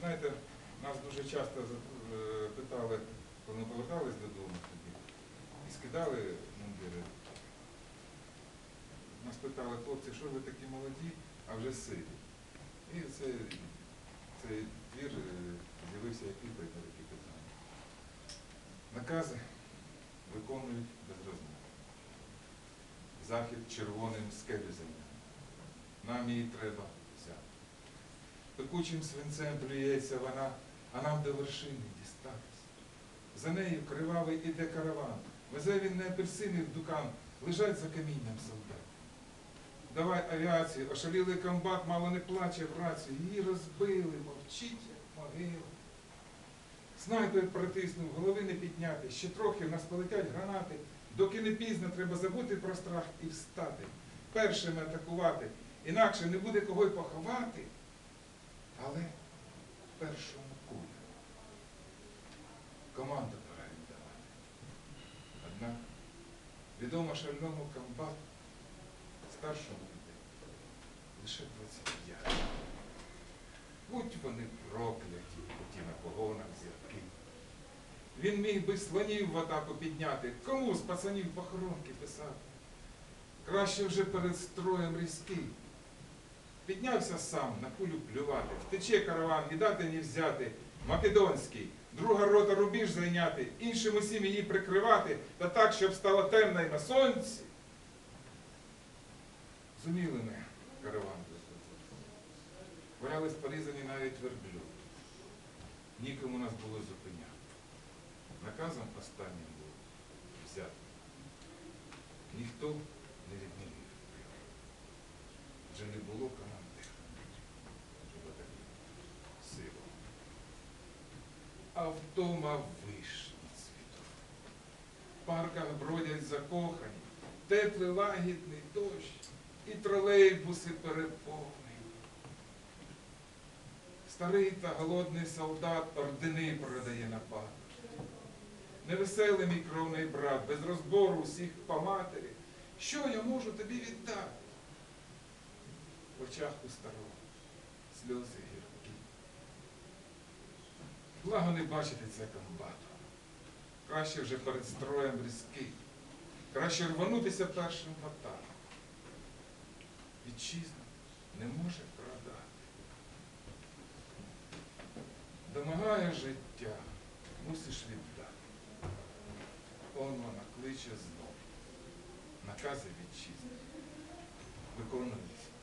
Знаєте, нас дуже часто е, питали, коли ми повертались додому тоді, і скидали мундири. Нас питали, хлопці, що ви такі молоді, а вже сирі. І це, цей твір е, з'явився як на такі питання. Накази виконують без. Захід червоним скелюзем. Нам її треба. Пекучим свинцем плюється вона, а нам до вершини дістатись. За нею кривавий іде караван. Везе він не апельсини в дукан, лежать за камінням солдати. Давай авіацію, ошалілий комбат мало не плаче в рацію. Її розбили, мовчить, як могила. Снайпер притиснув, голови не підняти. Ще трохи в нас полетять гранати. Доки не пізно, треба забути про страх і встати. Першими атакувати. Інакше не буде кого й поховати. Першому куля. Команду пора віддавати. Однак відомо шальному комбату старшому йде лише 25. Будь вони прокляті, ті на погонах зірки. Він міг би слонів в атаку підняти, кому з пацанів похоронки писати. Краще вже перед строєм різкий. Піднявся сам на кулю плювати, втече караван, і дати не взяти. Македонський, друга рота рубіж зайняти, іншим усім її прикривати, та так, щоб стало темно й на сонці. Зуміли ми караван. Валялись порізані навіть верблюд. Нікому нас було зупиняти. Наказом останнім було взяти. Ніхто не відмінив. Вже не було командира. Силу. А вдома вишні цвітуть. В парках бродять закохані, теплий лагідний дощ, і тролейбуси переповнені. Старий та голодний солдат ордени продає на пам'ять. Невеселий мій кровний брат, без розбору усіх по матері. Що я можу тобі віддати? В очах у старого сльози гіркі. Благо не бачити це комбату. Краще вже перед строєм різкий. Краще рванутися першим в. Вітчизна не може продати. Домагає життя, мусиш віддати. Он вона кличе знов. Накази вітчизни розмов.